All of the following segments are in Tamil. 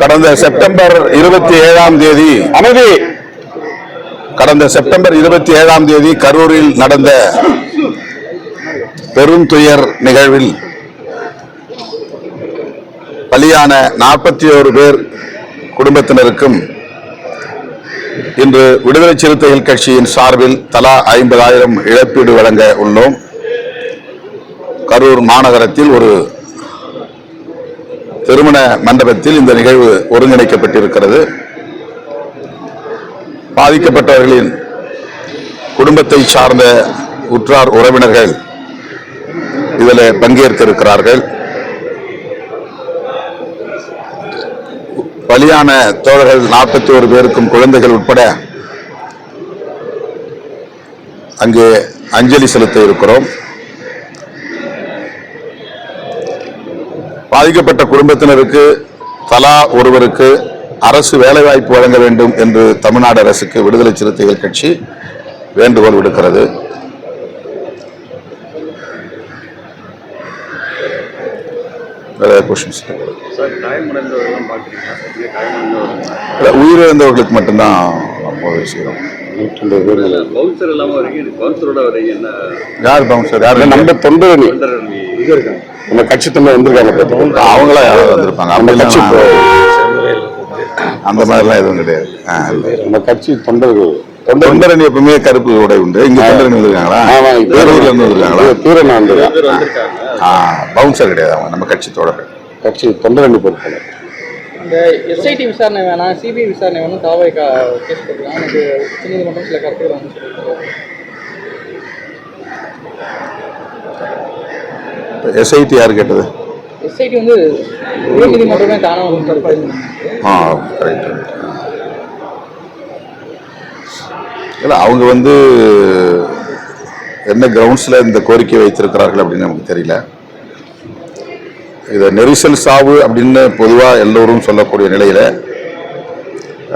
கடந்த செப்டம்பர் இருபத்தி ஏழாம் தேதி அமைதி. கடந்த செப்டம்பர் இருபத்தி ஏழாம் தேதி கரூரில் நடந்த பெருந்துயர் நிகழ்வில் பலியான நாற்பத்தி ஓரு பேர் குடும்பத்தினருக்கும் இன்று விடுதலை சிறுத்தைகள் கட்சியின் சார்பில் தலா ஐம்பதாயிரம் இழப்பீடு வழங்க உள்ளோம். கரூர் மாநகரத்தில் ஒரு திருமண மண்டபத்தில் இந்த நிகழ்வு ஒருங்கிணைக்கப்பட்டிருக்கிறது. பாதிக்கப்பட்டவர்களின் குடும்பத்தை சார்ந்த உற்றார் உறவினர்கள் இதில் பங்கேற்கிருக்கிறார்கள். பலியான தோழர்கள் நாற்பத்தி ஒரு பேருக்கும் குழந்தைகள் உட்பட அங்கே அஞ்சலி செலுத்த இருக்கிறோம். பாதிக்கப்பட்ட குடும்பத்தினருக்கு தலா ஒருவருக்கு அரசு வேலைவாய்ப்பு வழங்க வேண்டும் என்று தமிழ்நாடு அரசுக்கு விடுதலை சிறுத்தைகள் கட்சி வேண்டுகோள் விடுக்கிறது. உயிரிழந்தவர்களுக்கு மட்டும்தான் நம்ம செய்கிறோம் யார் பவுன்சர்? யார் நம்ம தொண்டரணி. இருக்காங்க. நம்ம கட்சி தொண்டர் வந்திருக்காங்க? அவங்களா யாராவது வந்திருப்பாங்க நம்ம கட்சி அந்த மாதிரிலாம் எதுவும் கிடையாது. நம்ம கட்சி தொண்டர்கள் தொண்டர் தொண்டரணி எப்பவுமே கருப்பு உடை உண்டு. இங்க தொண்டரணி வந்திருக்காங்களா? வேலூர்ல இருந்து வந்திருக்காங்களா? தூரம் வந்திருக்காங்க. பவுன்சர் கிடையாது அவங்க நம்ம கட்சி தோழர்கள். கட்சி தொண்டரணி இந்த எஸ்ஐடி விசாரணை வேணாம் சிபிஐ விசாரணை வேணும் தாவை கேஸ் போட்டுருக்காங்க. எனக்கு உச்சநீதிமன்றம் சில கருத்துக்களை வந்து எஸ்ஐடி யார் கேட்டது? எஸ்ஐடி வந்து ஆ கரெக்ட் இல்லை அவங்க வந்து என்ன கிரவுண்ட்ஸில் இந்த கோரிக்கை வைத்திருக்கிறார்கள் அப்படின்னு நமக்கு தெரியல. இதை நெரிசல் சாவு அப்படின்னு பொதுவாக எல்லோரும் சொல்லக்கூடிய நிலையில்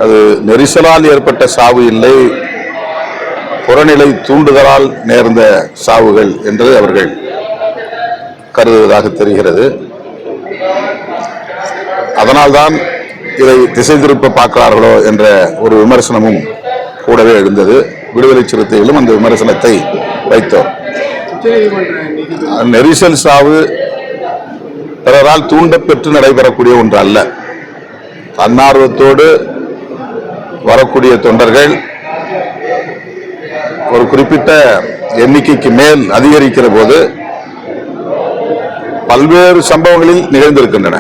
அது நெரிசலால் ஏற்பட்ட சாவு இல்லை புறநிலை தூண்டுதலால் நேர்ந்த சாவுகள் என்று அவர்கள் கருதுவதாக தெரிகிறது. அதனால்தான் இதை திசை திருப்ப பார்க்கிறார்களோ என்ற ஒரு விமர்சனமும் கூடவே எழுந்தது விடுதலை சிறுத்தைகளும் அந்த விமர்சனத்தை வைத்தோம். நெரிசல் சாவு பிறரால் தூண்டப்பெற்று நடைபெறக்கூடிய ஒன்று அல்ல தன்னார்வத்தோடு வரக்கூடிய தொண்டர்கள் ஒரு குறிப்பிட்ட எண்ணிக்கைக்கு மேல் அதிகரிக்கிற போது பல்வேறு சம்பவங்களில் நிகழ்ந்திருக்கின்றன.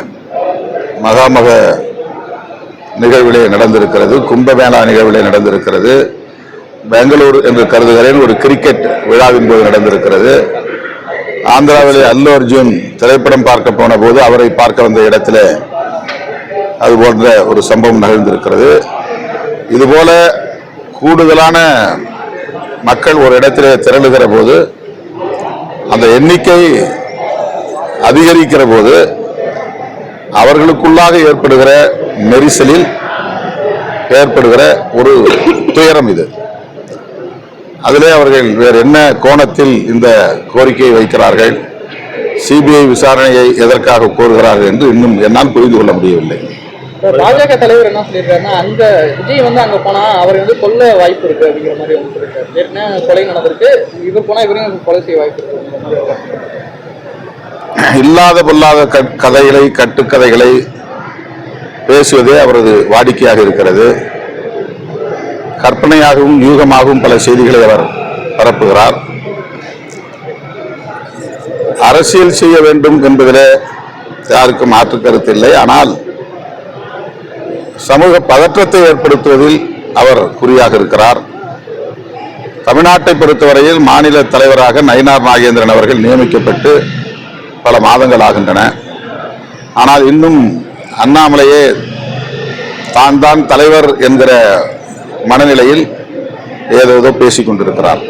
மகாமக நிகழ்விலே நடந்திருக்கிறது கும்பமேளா நிகழ்விலே நடந்திருக்கிறது. பெங்களூர் என்று கருதுகிறேன் ஒரு கிரிக்கெட் விழாவின் போது நடந்திருக்கிறது. ஆந்திராவிலே அல்லு அர்ஜுன் திரைப்படம் பார்க்க போன போது அவரை பார்க்க வந்த இடத்துல அது போன்ற ஒரு சம்பவம் நிகழ்ந்திருக்கிறது. இதுபோல கூடுதலான மக்கள் ஒரு இடத்திலே திரளுகிற போது அந்த எண்ணிக்கை அதிகரிக்கிற போது அவர்களுக்குள்ளாக ஏற்படுகிற நெரிசலில் ஏற்படுகிற ஒரு துயரம் இது. அதிலே அவர்கள் வேறு என்ன கோணத்தில் இந்த கோரிக்கையை வைக்கிறார்கள்? சிபிஐ விசாரணையை எதற்காக கோருகிறார்கள் என்று இன்னும் என்னால் புரிந்து கொள்ள முடியவில்லை. பாஜக தலைவர் என்ன சொல்லியிருக்காருன்னா அந்த விஜய் வந்து அங்க போனா அவர் வந்து கொல்ல வாய்ப்பு இருக்கு அப்படிங்கிற மாதிரி வந்து சொல்லியிருக்காரு. கொலை நடந்திருக்கு? இவர் போனா இவரையும் கொலை செய்ய வாய்ப்பு இருக்கு இல்லாத பொல்லாத க- கதைகளை கட்டுக்கதைகளை பேசுவதே அவரது வாடிக்கையாக இருக்கிறது. கற்பனையாகவும் யூகமாகவும் பல செய்திகளை அவர் பரப்புகிறார். அரசியல் செய்ய வேண்டும் என்பதில் யாருக்கும் மாற்று கருத்து இல்லை. ஆனால் சமூக பதற்றத்தை ஏற்படுத்துவதில் அவர் குறியாக இருக்கிறார். தமிழ்நாட்டை பொறுத்தவரையில் மாநில தலைவராக நயினார் நாகேந்திரன் அவர்கள் நியமிக்கப்பட்டு பல மாதங்கள் ஆகின்றன. ஆனால் இன்னும் அண்ணாமலையே தான் தான் தலைவர் என்கிற மனநிலையில் ஏதோ பேசிக் கொண்டிருக்கிறார்.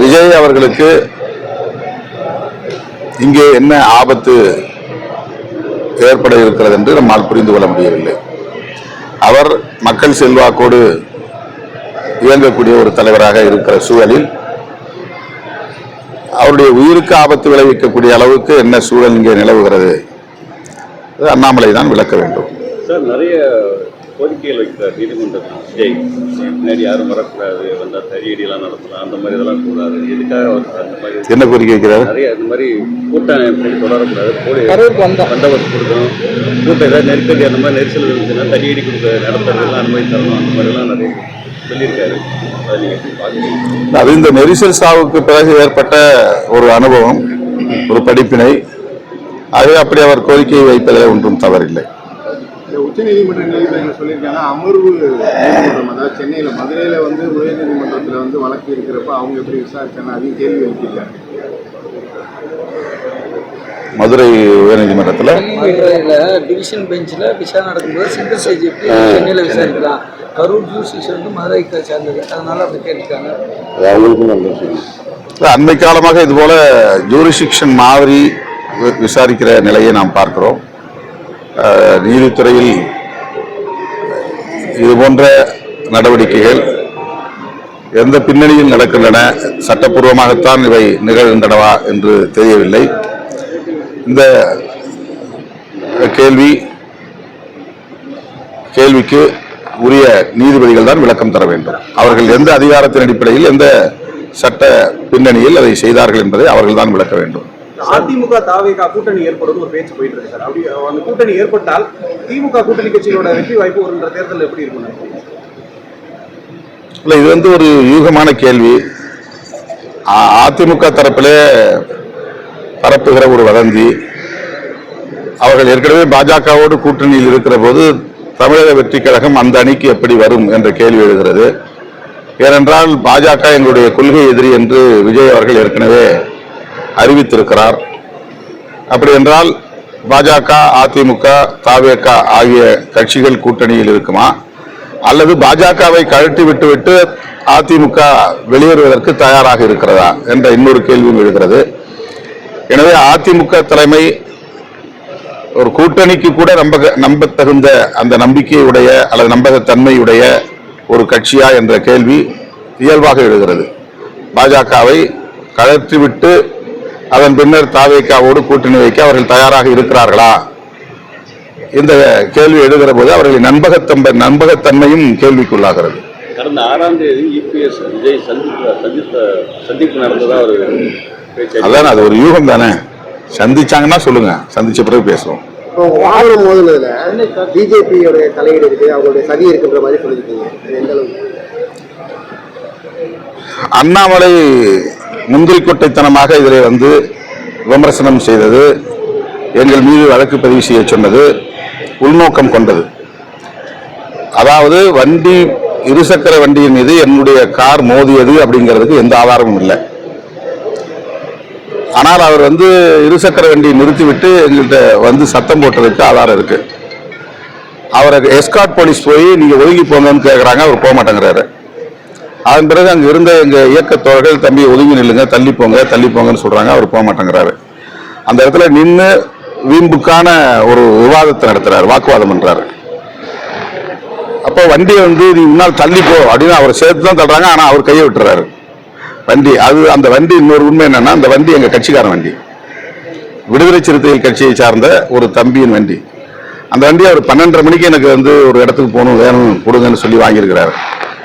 விஜய் அவர்களுக்கு இங்கே என்ன ஆபத்து ஏற்பட இருக்கிறது என்று நம்மால் புரிந்து கொள்ள முடியவில்லை. அவர் மக்கள் செல்வாக்கோடு இயங்கக்கூடிய ஒரு தலைவராக இருக்கிற சூழலில் அவருடைய உயிருக்கு ஆபத்து விளைவிக்கக்கூடிய அளவுக்கு என்ன சூழல் இங்கே நிலவுகிறது? அது அண்ணாமலை தான் விளக்க வேண்டும். சார் நிறைய கோரிக்கைகள் வைக்கிறார் நீதிமன்றத்தில். விஜய் பின்னாடி யாரும் வரக்கூடாது வந்தால் தடியடியெல்லாம் நடத்தலாம் அந்த மாதிரி இதெல்லாம் கூடாது. எதுக்காக அவர் அந்த மாதிரி என்ன கோரிக்கை வைக்கிறார்? நிறைய இந்த மாதிரி கூட்டம் எப்படி தொடரக்கூடாது. போலி கரூருக்கு வந்தா பந்தோபஸ்து கொடுக்கணும். கூட்டம் ஏதாவது நெருக்கடி அந்த மாதிரி நெரிசல் இருந்துச்சுன்னா தடியடி கொடுக்க நடத்துறதுலாம் அனுமதி தரணும் அந்த மாதிரிலாம் நிறைய அதை அது இந்த நெரிசல் சாவுக்கு பிறகு ஏற்பட்ட ஒரு அனுபவம் ஒரு படிப்பினை ஆகவே அப்படி அவர் கோரிக்கை வைப்பதில் ஒன்றும் தவறில்லை. உச்சநீதிமன்ற நீதிபதிகள் சொல்லியிருக்காங்க அமர்வு நீதிமன்றம் அதாவது சென்னையில் மதுரையில் வந்து உயர்நீதிமன்றத்தில் வந்து வழக்கு இருக்கிறப்ப அவங்க எப்படி விசாரிச்சாங்க அதையும் கேள்வி எழுப்பியிருக்காங்க. மதுரை உயர்நீதிமன்றத்தில் டிவிஷன் பெஞ்சில் விசாரணை நடக்கும்போது ஸ்டேஜ் எப்படி சென்னையில் விசாரிக்கலாம்? கரூர் ஜூசிஸ் வந்து மதுரைக்கு சேர்ந்தது. அதனால அப்படி கேட்டிருக்காங்க அது அவங்களுக்கும் நல்ல விஷயம். இல்ல, அண்மை காலமாக இதுபோல ஜூரிசிக்ஷன் மாதிரி வி- விசாரிக்கிற நிலையை நாம் பார்க்கிறோம். நீதித்துறையில் இது போன்ற நடவடிக்கைகள் எந்த பின்னணியில் நடக்கின்றன சட்டப்பூர்வமாகத்தான் இவை நிகழ்கின்றனவா என்று தெரியவில்லை. இந்த கேள்வி கேள்விக்கு உரிய நீதிபதிகள் தான் விளக்கம் தர வேண்டும். அவர்கள் எந்த அதிகாரத்தின் அடிப்படையில் எந்த சட்ட பின்னணியில் அதை செய்தார்கள் என்பதை அவர்கள் தான் விளக்க வேண்டும். அதிமுக தாவேகா கூட்டணி ஏற்படுறது ஒரு பேச்சு போயிட்டு இருக்கு சார். அப்படி அந்த கூட்டணி ஏற்பட்டால் திமுக கூட்டணி கட்சிகளோட வெற்றி வாய்ப்பு வருன்ற தேர்தல் எப்படி இருக்கும்? இல்லை இது வந்து ஒரு யூகமான கேள்வி. அதிமுக தரப்பிலே பரப்புகிற ஒரு வதந்தி. அவர்கள் ஏற்கனவே பாஜகவோடு கூட்டணியில் இருக்கிற போது தமிழக வெற்றி கழகம் அந்த அணிக்கு எப்படி வரும் என்ற கேள்வி எழுகிறது. ஏனென்றால் பாஜக எங்களுடைய கொள்கை எதிரி என்று விஜய் அவர்கள் ஏற்கனவே அறிவித்திருக்கிறார். அப்படி என்றால் பாஜக அதிமுக தாவேக ஆகிய கட்சிகள் கூட்டணியில் இருக்குமா? அல்லது பாஜகவை கழட்டி விட்டுவிட்டு அதிமுக வெளியேறுவதற்கு தயாராக இருக்கிறதா? என்ற இன்னொரு கேள்வியும் எழுகிறது. எனவே அதிமுக தலைமை ஒரு கூட்டணிக்கு கூட நம்ப நம்பத்தகுந்த அந்த நம்பிக்கையுடைய அல்லது நம்பகத்தன்மையுடைய ஒரு கட்சியா என்ற கேள்வி இயல்பாக எழுகிறது. பாஜகவை கழற்றிவிட்டு அதன் பின்னர் தாவேக்காவோடு கூட்டணி வைக்க அவர்கள் தயாராக இருக்கிறார்களா? இந்த கேள்வி எழுகிற போது அவர்களின் நம்பகத்தம்ப நம்பகத்தன்மையும் கேள்விக்குள்ளாகிறது. கடந்த ஆறாம் தேதி இபிஎஸ் விஜய் சந்தித்த சந்தித்த சந்திப்பு நடந்ததா ஒரு பேச்சு? அதான் அது ஒரு யூகம் தானே சந்திச்சாங்கன்னா சொல்லுங்க. சந்திச்ச பிறகு பேசுவோம். இப்போ வாகனம் மோதுனதுல பிஜேபியோட தலையீடு இருக்கு அவங்களுடைய சதி இருக்குன்ற மாதிரி சொல்லியிருக்கீங்க. எந்த அளவுக்கு? அண்ணாமலை முந்திரி கொட்டைத்தனமாக இதில் வந்து விமர்சனம் செய்தது எங்கள் மீது வழக்கு பதிவு செய்ய சொன்னது உள்நோக்கம் கொண்டது. அதாவது வண்டி இருசக்கர வண்டியின் மீது என்னுடைய கார் மோதியது அப்படிங்கிறதுக்கு எந்த ஆதாரமும் இல்லை. ஆனால் அவர் வந்து இருசக்கர வண்டியை நிறுத்திவிட்டு எங்கள்கிட்ட வந்து சத்தம் போட்டதுக்கு ஆதாரம் இருக்கு. அவரை எஸ்கார்ட் போலீஸ் போய் நீங்கள் ஒதுங்கி போங்கன்னு கேட்குறாங்க அவர் போக மாட்டேங்கிறாரு அதன் பிறகு அங்கே இருந்த எங்க இயக்கத்தோழர்கள் தம்பி ஒதுங்கி நில்லுங்க தள்ளி போங்க தள்ளி போங்கன்னு சொல்கிறாங்க அவர் போக மாட்டேங்கிறாரு அந்த இடத்துல நின்று வீம்புக்கான ஒரு விவாதத்தை நடத்துறாரு வாக்குவாதம் பண்ணுறாரு அப்போ வண்டியை வந்து நீ முன்னால் தள்ளிப்போ அப்படின்னு அவர் சேர்த்து தான் தள்ளுறாங்க ஆனால் அவர் கையை விட்டுறாரு. வண்டி அது அந்த வண்டி இன்னொரு உண்மை என்னன்னா அந்த வண்டி எங்க கட்சிக்காரன் வண்டி. விடுதலை சிறுத்தைகள் கட்சியை சார்ந்த ஒரு தம்பியின் வண்டி. அந்த வண்டி அவர் பன்னெண்டரை மணிக்கு எனக்கு வந்து ஒரு இடத்துக்கு போகணும் வேணும் கொடுங்கன்னு சொல்லி வாங்கியிருக்கிறாரு.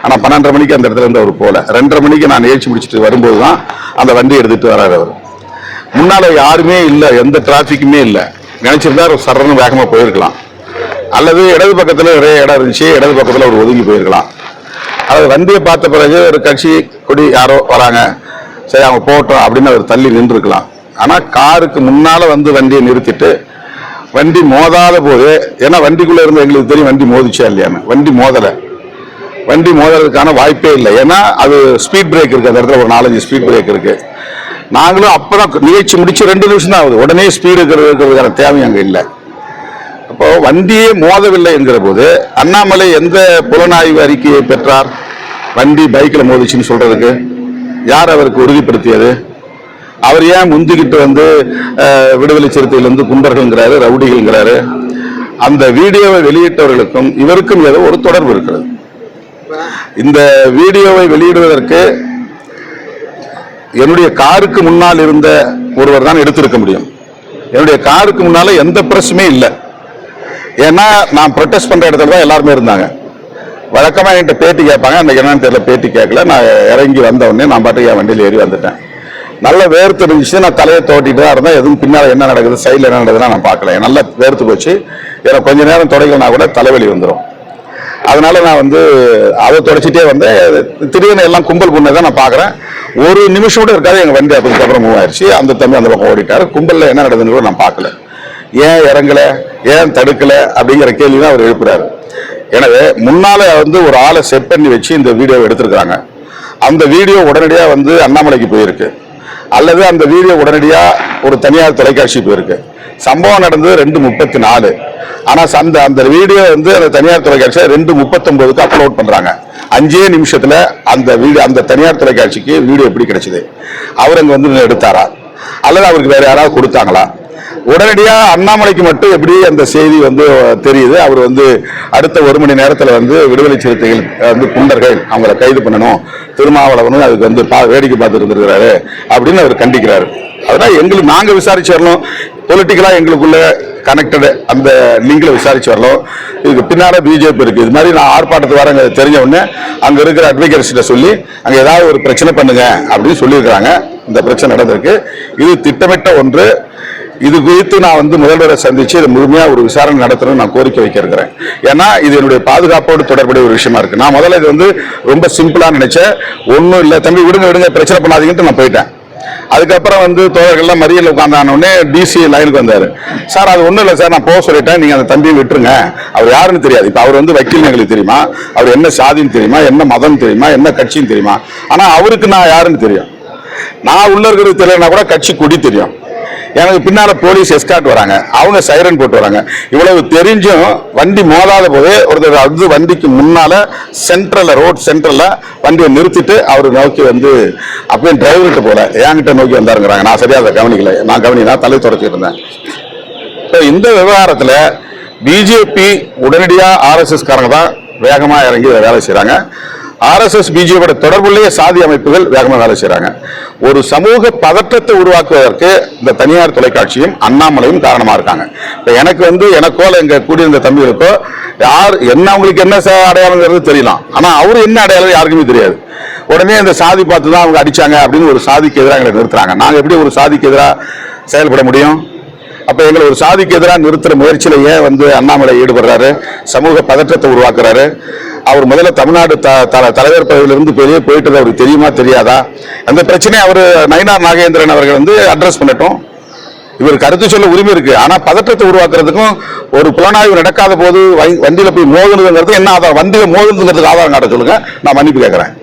ஆனால் பன்னெண்டரை மணிக்கு அந்த இடத்துல இருந்து அவர் போகல. ரெண்டரை மணிக்கு நான் நிகழ்ச்சி முடிச்சுட்டு வரும்போது தான் அந்த வண்டி எடுத்துட்டு வராரு அவர். முன்னால யாருமே இல்லை எந்த டிராஃபிக்குமே இல்லை. நினைச்சிருந்தா ஒரு சரணம் வேகமாக போயிருக்கலாம். அல்லது இடது பக்கத்தில் நிறைய இடம் இருந்துச்சு இடது பக்கத்தில் அவர் ஒதுங்கி போயிருக்கலாம். அது வண்டியை பார்த்த பிறகு ஒரு கட்சி கொடி யாரோ வராங்க. சரி அவங்க போட்டோம் அப்படின்னு அவர் தள்ளி நின்றுருக்கலாம். ஆனால் காருக்கு முன்னால் வந்து வண்டியை நிறுத்திட்டு வண்டி மோதாத போது ஏன்னா வண்டிக்குள்ளே இருந்து எங்களுக்கு தெரியும் வண்டி மோதிச்சா இல்லையான்னு. வண்டி மோதலை. வண்டி மோதுறதுக்கான வாய்ப்பே இல்லை. ஏன்னா அது ஸ்பீட் பிரேக் இருக்குது அந்த இடத்துல ஒரு நாலஞ்சு ஸ்பீட் பிரேக் இருக்குது நாங்களும் அப்போ தான் நிகழ்ச்சி முடிச்சு ரெண்டு நிமிஷம் தான் ஆகுது. உடனே ஸ்பீடு இருக்கிறதுக்கான தேவை அங்கே இல்லை. அப்போ வண்டியே மோதவில்லை என்கிற போது அண்ணாமலை எந்த புலனாய்வு அறிக்கையை பெற்றார்? வண்டி பைக்கில் மோதிச்சுன்னு சொல்றதுக்கு. யார் அவருக்கு உறுதிப்படுத்தியது? அவர் ஏன் முந்திக்கிட்டு வந்து விடுதலை சிறுத்தைகள் வந்து குண்டர்கள்ங்கிறாரு ரவுடிகள்ங்கிறாரு? அந்த வீடியோவை வெளியிட்டவர்களுக்கும் இவருக்கும் ஏதோ ஒரு தொடர்பு இருக்கிறது. இந்த வீடியோவை வெளியிடுவதற்கு என்னுடைய காருக்கு முன்னால் இருந்த ஒருவர் தான் எடுத்திருக்க முடியும். என்னுடைய காருக்கு முன்னால எந்த பிரச்சனையும் இல்லை. ஏன்னா நான் ப்ரொட்டஸ்ட் பண்ற இடத்துல தான் எல்லாருமே இருந்தாங்க. வழக்கமாக என்கிட்ட பேட்டி கேட்பாங்க. அந்த என்னன்னு தெரியல பேட்டி கேட்கல. நான் இறங்கி வந்தவொடனே நான் பாட்டுக்கு என் வண்டியில் ஏறி வந்துட்டேன். நல்ல வேர்த்து இருந்துச்சு. நான் தலையை தோட்டிட்டு தான் இருந்தேன். எதுவும் பின்னால் என்ன நடக்குது சைடில் என்ன நடக்குதுன்னா நான் பார்க்கல. நல்லா வேர்த்து போச்சு. எனக்கு கொஞ்ச நேரம் தொடங்கினா கூட தலைவலி வந்துடும் அதனால நான் வந்து அதை தொடச்சிட்டே வந்தேன். திடீர்னு எல்லாம் கும்பல் பண்ணதை நான் பார்க்குறேன். ஒரு நிமிஷம் கூட இருக்காது. எங்கள் வண்டி அதுக்கப்புறம் மூவ் ஆயிடுச்சு அந்த தம்பி அந்த பக்கம் ஓடிட்டார். கும்பலில் என்ன நடக்குதுன்னு கூட நான் பார்க்கல. ஏன் இறங்கல? ஏன் தடுக்கலை? அப்படிங்கிற கேள்வி தான் அவர் எழுப்புறாரு. எனவே முன்னால வந்து ஒரு ஆளை செட் பண்ணி வச்சு இந்த வீடியோவை எடுத்திருக்கிறாங்க. அந்த வீடியோ உடனடியாக வந்து அண்ணாமலைக்கு போயிருக்கு. அல்லது அந்த வீடியோ உடனடியாக ஒரு தனியார் தொலைக்காட்சி போயிருக்கு. சம்பவம் நடந்தது ரெண்டு முப்பத்தி நாலு. ஆனால் அந்த அந்த வீடியோ வந்து அந்த தனியார் தொலைக்காட்சியை ரெண்டு முப்பத்தொம்போதுக்கு அப்லோட் பண்ணுறாங்க அஞ்சே நிமிஷத்தில் அந்த வீடியோ அந்த தனியார் தொலைக்காட்சிக்கு வீடியோ எப்படி கிடைச்சது? அவர் அங்கே வந்து எடுத்தாரா? அல்லது அவருக்கு வேறு யாராவது கொடுத்தாங்களா? உடனடியாக அண்ணாமலைக்கு மட்டும் எப்படி அந்த செய்தி வந்து தெரியுது? அவர் வந்து அடுத்த ஒரு மணி நேரத்தில் வந்து விடுதலை சிறுத்தைகள் வந்து குண்டர்கள் அவங்கள கைது பண்ணணும். திருமாவளவனும் அதுக்கு வந்து பா- வேடிக்கை பார்த்துட்டு இருந்திருக்கிறாரு அப்படின்னு அவர் கண்டிக்கிறாரு. அதனால் எங்களுக்கு நாங்கள் விசாரிச்சு வரணும். பொலிட்டிக்கலாக எங்களுக்குள்ள கனெக்டடு அந்த லிங்கில் விசாரிச்சு வரலாம் இதுக்கு பின்னால் பிஜேபி இருக்குது இது மாதிரி நான் ஆர்ப்பாட்டத்துக்கு வரங்க தெரிஞ்ச உடனே அங்கே இருக்கிற அட்வைகர்ஸ்கிட்ட சொல்லி அங்கே ஏதாவது ஒரு பிரச்சனை பண்ணுங்க அப்படின்னு சொல்லியிருக்கிறாங்க. இந்த பிரச்சனை நடந்திருக்கு. இது திட்டமிட்ட ஒன்று. இது குறித்து நான் வந்து முதல்வரை சந்திச்சு இதை முழுமையா ஒரு விசாரணை நடத்தணும்னு நான் கோரிக்கை வைக்கிறேன். ஏன்னா இது என்னுடைய பாதுகாப்போடு தொடர்புடைய ஒரு விஷயமா இருக்கு. நான் முதல்ல இது வந்து ரொம்ப சிம்பிளா நினைச்சேன். ஒன்றும் இல்லை தம்பி விடுங்க விடுங்க பிரச்சனை பண்ணாதீங்கன்ட்டு நான் போயிட்டேன். அதுக்கப்புறம் வந்து தோழர்கள்லாம் மறியல் உட்காந்தானே டிசி லைனுக்கு வந்தாரு. சார் அது ஒண்ணும் இல்லை சார் நான் போக சொல்லிட்டேன். நீங்க அந்த தம்பியை விட்டுருங்க. அவர் யாருன்னு தெரியாது. இப்ப அவர் வந்து வக்கீல் எங்களுக்கு தெரியுமா? அவர் என்ன சாதின்னு தெரியுமா? என்ன மதம் தெரியுமா? என்ன கட்சின்னு தெரியுமா? ஆனா அவருக்கு நான் யாருன்னு தெரியும். நான் உள்ள இருக்கிறது தெரியலனா கூட கட்சி கொடி தெரியும். எனக்கு பின்னால போலீஸ் எஸ்கார்ட் வராங்க. அவங்க சைரன் போட்டு வராங்க. இவ்வளவு தெரிஞ்சும் வண்டி மோதாத போதே ஒருத்தர் அது வண்டிக்கு முன்னால சென்ட்ரல்ல ரோட் சென்ட்ரல்ல வண்டியை நிறுத்திட்டு அவர் நோக்கி வந்து அப்பயும் டிரைவர்கிட்ட போல என்கிட்ட நோக்கி வந்தாருங்கிறாங்க. நான் சரியாக அதை கவனிக்கல. நான் கவனினா தலை தொடச்சிட்டு இருந்தேன். இப்போ இந்த விவகாரத்தில் பிஜேபி உடனடியாக ஆர்எஸ்எஸ் காரங்க தான் வேகமாக இறங்கி வேலை செய்கிறாங்க ஆர்எஸ்எஸ் பிஜேபியோட தொடர்புடைய சாதி அமைப்புகள் வேகமாக வேலை செய்கிறாங்க ஒரு சமூக பதற்றத்தை உருவாக்குவதற்கு இந்த தனியார் தொலைக்காட்சியும் அண்ணாமலையும் காரணமாக இருக்காங்க. இப்போ எனக்கு வந்து எனக்கோ இல்ல எங்க கூடியிருந்த தம்பிகளுக்கோ யார் என்ன அவங்களுக்கு என்ன அடையாளங்கிறது தெரியலாம். ஆனால் அவரு என்ன அடையாளம் யாருக்குமே தெரியாது. உடனே இந்த சாதி பார்த்து தான் அவங்க அடிச்சாங்க அப்படின்னு ஒரு சாதிக்கு எதிராக எங்களை நிறுத்துறாங்க. நாங்கள் எப்படி ஒரு சாதிக்கு எதிராக செயல்பட முடியும்? அப்ப எங்களை ஒரு சாதிக்கு எதிராக நிறுத்துற முயற்சியில ஏன் வந்து அண்ணாமலை ஈடுபடுறாரு? சமூக பதற்றத்தை உருவாக்குறாரு? அவர் முதல்ல தமிழ்நாடு த- த- தலைவர் பதவியிலிருந்து வெளியே போயிட்டது அவருக்கு தெரியுமா தெரியாதா? அந்த பிரச்சனையை அவர் நயினார் நாகேந்திரன் அவர்கள் வந்து அட்ரஸ் பண்ணட்டும். இவர் கருத்து சொல்ல உரிமை இருக்கு. ஆனா பதற்றத்தை உருவாக்குறதுக்கும் ஒரு புலனாய்வு நடக்காத போது வண்டியில போய் மோதுனதுங்கிறது என்ன ஆதாரம்? வண்டியில மோதுனதுங்கிறதுக்கு ஆதாரம் காட்ட சொல்லுங்க. நான் மன்னிப்பு கேட்கறேன்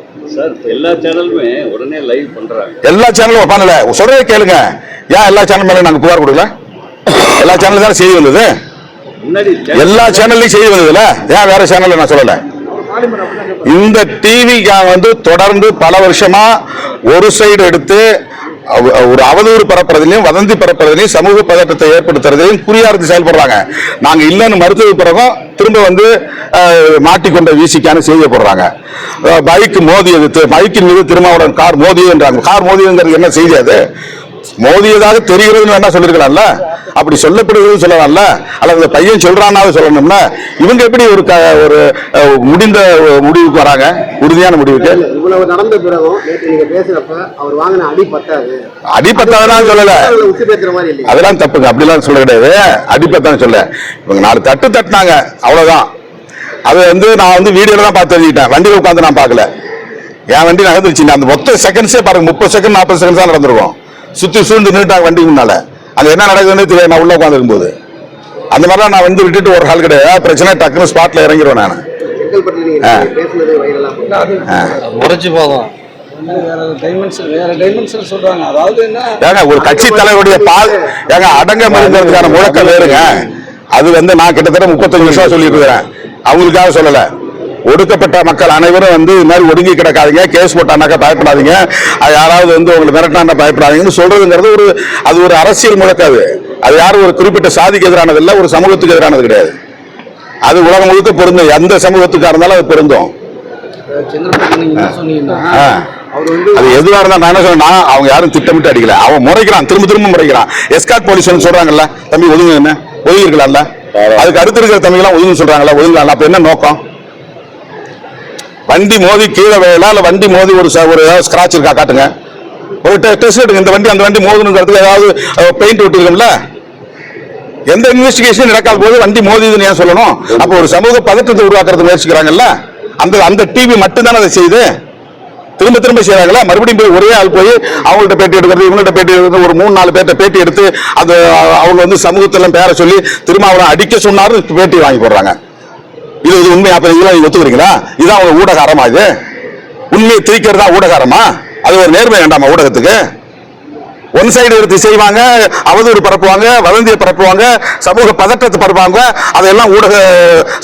எல்லா சேனலுமே உடனே லைவ் பண்றாங்க. எல்லா சேனலும் பண்ணல. சொல்றதை கேளுங்க. ஏன் எல்லா சேனல் மேல நாங்க புகார் கொடுக்கல? எல்லா சேனலும் தானே செய்தி வந்தது? எல்லா சேனல்லையும் செய்தி வந்ததுல? ஏன் வேற சேனல்ல நான் சொல்லல. இந்த டிவி வந்து தொடர்ந்து பல வருஷமா ஒரு சைடு எடுத்து ஒரு அவதூறு பரப்புறதுலையும் வதந்தி பரப்புறதுலையும் சமூக பதற்றத்தை ஏற்படுத்துறதுலையும் குறியார்த்து செயல்படுறாங்க. நாங்க இல்லைன்னு மறுத்தது பிறகும் திரும்ப வந்து மாட்டிக்கொண்ட வீசிக்கான செய்தியை போடுறாங்க. பைக் மோதியது பைக்கின் மீது திருமாவளவன் கார் மோதியதுன்றாங்க. கார் மோதியதுங்கிறது என்ன செய்தி அது? மோதியதாக தெரிகிறதுன்னு வேணா சொல்லிருக்கலாம்ல? அப்படி சொல்லப்படுகிறது சொல்லலாம்ல? அல்லது அந்த பையன் சொல்றானாவது சொல்லணும்ல? இவங்க எப்படி ஒரு ஒரு முடிந்த முடிவுக்கு வராங்க? உறுதியான முடிவுக்கு? இவ்வளவு நடந்த பிறகும் நீங்க பேசுறப்ப அவர் வாங்கின அடி பத்தாது. சொல்லல. பேசுற மாதிரி இல்லையா. அதெல்லாம் தப்புங்க. அப்படிலாம் சொல்ல கிடையாது. அடிப்பத்தான் சொல்ல. இவங்க நாலு தட்டு தட்டினாங்க. அவ்வளவுதான். அது வந்து நான் வந்து வீடியோல தான் பார்த்து தெரிஞ்சுக்கிட்டேன். வண்டியில உட்காந்து நான் பார்க்கல. என் வண்டி நகர்ந்துருச்சு அந்த மொத்த செகண்ட்ஸே பாருங்க. முப்பது செகண்ட் நாற்பது செகண்ட்ஸ் தான் நடந்திருக்கும். சுத்தி சூழ்ந்து நின்றுட்டாங்க வண்டி முன்னால. அங்க என்ன நடக்குதுன்னு தெரியாது நான் உள்ள உட்காந்துருக்கும் போது அந்த மாதிரிலாம் நான் வந்து விட்டுட்டு ஒரு ஹால் கிடையாது. பிரச்சனை டக்குன்னு ஸ்பாட்ல இறங்கிடுவேன் நான். உரைச்சு போதும். வேற டைமென்ஷன் வேற டைமென்ஷன் சொல்றாங்க. அதாவது என்ன? ஏங்க ஒரு கட்சி தலைவருடைய பால் ஏங்க அடங்க மறுக்கிறதுக்கான முழக்கம் வேறுங்க. அது வந்து நான் கிட்டத்தட்ட முப்பத்தஞ்சு வருஷம் சொல்லிட்டு இருக்கிறேன். அவங்களுக்காக சொல்லல. ஒடுக்கப்பட்ட மக்கள் அனைவரும் வந்து இது மாதிரி ஒடுங்கி கிடக்காதீங்க கேஸ் போட்டானாக்கா பயப்படாதீங்க. அது யாராவது வந்து உங்களை மிரட்டாண்டா பயப்படாதீங்கன்னு சொல்றதுங்கிறது ஒரு அது ஒரு அரசியல் முழக்காது அது. யாரும் ஒரு குறிப்பிட்ட சாதிக்கு எதிரானது இல்லை ஒரு சமூகத்துக்கு எதிரானது கிடையாது. அது உலகம் முழுக்க பொருந்தும். எந்த சமூகத்துக்கா இருந்தாலும் அது பொருந்தும். அது எதுவா இருந்தா நான் என்ன சொன்னா அவங்க யாரும் திட்டமிட்டு அடிக்கல. அவன் முறைக்கிறான் திரும்ப திரும்ப முறைக்கிறான். எஸ்காட் போலீஸ் சொல்றாங்கல்ல தம்பி ஒதுங்க என்ன? ஒதுங்கி இருக்கலாம்ல அதுக்கு அடுத்து இருக்கிற தம்பிகளாம் ஒதுங்க சொல்றாங்களா ஒதுங்கலாம் அப்ப என்ன நோக்கம்? வண்டி மோதி கீழே வேலை இல்ல வண்டி மோதி ஒரு ஒரு ஏதாவது ஸ்கிராச் இருக்கா? காட்டுங்க. ஒரு டெஸ்ட் எடுங்க. இந்த வண்டி அந்த வண்டி மோதுனுங்கிறதுக்கு ஏதாவது பெயிண்ட் ஒட்டிருக்கோம்ல? எந்த இன்வெஸ்டிகேஷன் நடக்காத போது வண்டி மோதிதுன்னு ஏன் சொல்லணும்? அப்போ ஒரு சமூக பதற்றத்தை உருவாக்குறது முயற்சிக்கிறாங்கல்ல? அந்த அந்த டிவி மட்டும்தானே அதை செய்யுது? திரும்ப திரும்ப செய்யறாங்களா மறுபடியும் போய் ஒரே ஆள் போய் அவங்கள்ட்ட பேட்டி எடுக்கிறது இவங்கள்ட்ட பேட்டி எடுக்கிறது ஒரு மூணு நாலு பேர்ட்ட பேட்டி எடுத்து அது அவங்க வந்து சமூகத்தெல்லாம் பேர சொல்லி திரும்ப அவரை அடிக்க சொன்னாரு பேட்டி வாங்கி போடுறாங்க. இது இது உண்மை அப்ப கிலோ நீங்க ஒத்துக்கிறீங்களா? இதான் உங்க ஊடகாரமா இது? உண்மையை திரிக்கிறதா ஊடகாரமா அது ஒரு நேர்மை வேண்டாமா ஊடகத்துக்கு? ஒன் சைடு எடுத்து செய்வாங்க அவதூறு பரப்புவாங்க வதந்தியை பரப்புவாங்க சமூக பதற்றத்தை பரப்புவாங்க அதெல்லாம் ஊடக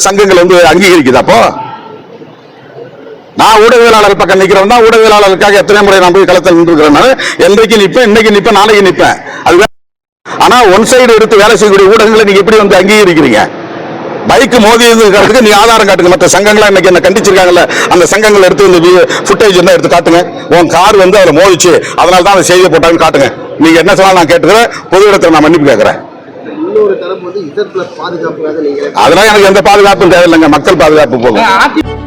சங்கங்கள் வந்து அங்கீகரிக்குது அப்போ? நான் ஊடகவியலாளர் பக்கம் நிற்கிறவன் தான் ஊடகவியலாளருக்காக எத்தனை முறை நான் போய் களத்தில் நின்றுக்கிறேன் என்றைக்கு நிற்பேன் இன்னைக்கு நிற்பேன் நாளைக்கு நிற்பேன். அது ஆனா ஒன் சைடு எடுத்து வேலை செய்யக்கூடிய ஊடகங்களை நீங்க எப்படி வந்து அங்கீகரிக்கிறீங்க? பைக் மோதி இருக்கிறதுக்கு நீ ஆதாரம் காட்டுங்க. மற்ற சங்கங்கள் இன்னைக்கு என்ன கண்டிச்சிருக்காங்கல்ல. அந்த சங்கங்கள் எடுத்து இந்த ஃபுட்டேஜ் இருந்தா எடுத்து காட்டுங்க. உன் கார் வந்து அதுல மோதிச்சு அதனால தான் அந்த செய்தியை போட்டாங்கன்னு காட்டுங்க. நீங்க என்ன சொன்னாலும் நான் கேட்டுக்கிறேன். பொது இடத்துல நான் மன்னிப்பு கேட்கறேன். இன்னொரு தரப்பு வந்து இசட் பிளஸ் பாதுகாப்புக்காக நீங்க அதெல்லாம் எனக்கு எந்த பாதுகாப்பும் தேவையில்லைங்க. மக்கள் பாதுகாப்பு போதும் அதிமுக